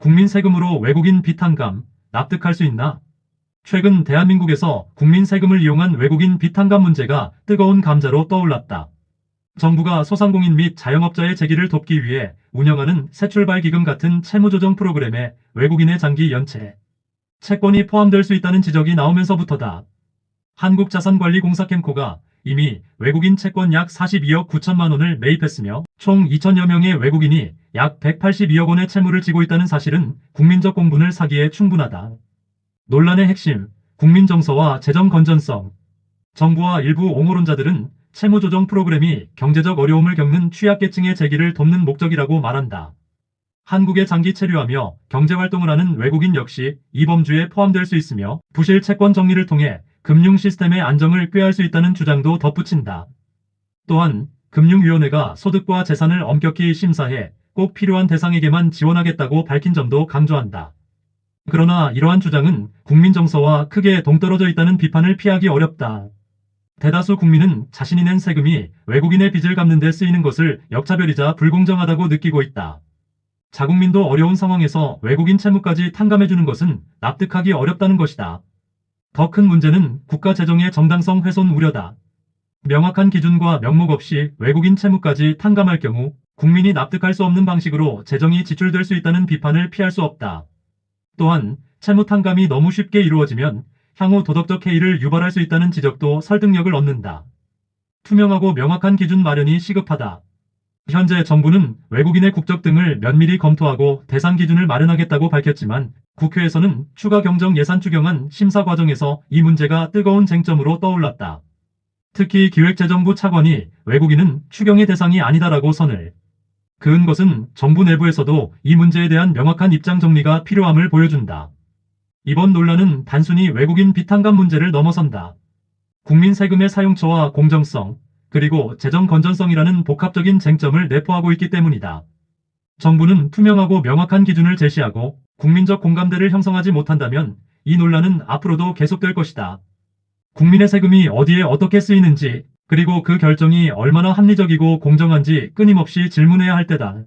국민 세금으로 외국인 비탄감 납득할 수 있나? 최근 대한민국에서 국민 세금을 이용한 외국인 비탄감 문제가 뜨거운 감자로 떠올랐다. 정부가 소상공인 및 자영업자의 재기를 돕기 위해 운영하는 새출발 기금 같은 채무조정 프로그램에 외국인의 장기 연체, 채권이 포함될 수 있다는 지적이 나오면서부터다. 한국자산관리공사 캠코가 이미 외국인 채권 약 42억 9천만 원을 매입했으며 총 2천여 명의 외국인이 약 182억 원의 채무를 지고 있다는 사실은 국민적 공분을 사기에 충분하다. 논란의 핵심, 국민 정서와 재정 건전성. 정부와 일부 옹호론자들은 채무 조정 프로그램이 경제적 어려움을 겪는 취약계층의 재기를 돕는 목적이라고 말한다. 한국에 장기 체류하며 경제활동을 하는 외국인 역시 이 범주에 포함될 수 있으며 부실 채권 정리를 통해 금융 시스템의 안정을 꾀할 수 있다는 주장도 덧붙인다. 또한 금융위원회가 소득과 재산을 엄격히 심사해 꼭 필요한 대상에게만 지원하겠다고 밝힌 점도 강조한다. 그러나 이러한 주장은 국민 정서와 크게 동떨어져 있다는 비판을 피하기 어렵다. 대다수 국민은 자신이 낸 세금이 외국인의 빚을 갚는 데 쓰이는 것을 역차별이자 불공정하다고 느끼고 있다. 자국민도 어려운 상황에서 외국인 채무까지 탕감해주는 것은 납득하기 어렵다는 것이다. 더 큰 문제는 국가 재정의 정당성 훼손 우려다. 명확한 기준과 명목 없이 외국인 채무까지 탕감할 경우 국민이 납득할 수 없는 방식으로 재정이 지출될 수 있다는 비판을 피할 수 없다. 또한 채무 탕감이 너무 쉽게 이루어지면 향후 도덕적 해이를 유발할 수 있다는 지적도 설득력을 얻는다. 투명하고 명확한 기준 마련이 시급하다. 현재 정부는 외국인의 국적 등을 면밀히 검토하고 대상 기준을 마련하겠다고 밝혔지만 국회에서는 추가 경정 예산 추경안 심사 과정에서 이 문제가 뜨거운 쟁점으로 떠올랐다. 특히 기획재정부 차관이 외국인은 추경의 대상이 아니다라고 선을 그은 것은 정부 내부에서도 이 문제에 대한 명확한 입장 정리가 필요함을 보여준다. 이번 논란은 단순히 외국인 비탄감 문제를 넘어선다. 국민 세금의 사용처와 공정성, 그리고 재정 건전성이라는 복합적인 쟁점을 내포하고 있기 때문이다. 정부는 투명하고 명확한 기준을 제시하고 국민적 공감대를 형성하지 못한다면 이 논란은 앞으로도 계속될 것이다. 국민의 세금이 어디에 어떻게 쓰이는지, 그리고 그 결정이 얼마나 합리적이고 공정한지 끊임없이 질문해야 할 때다.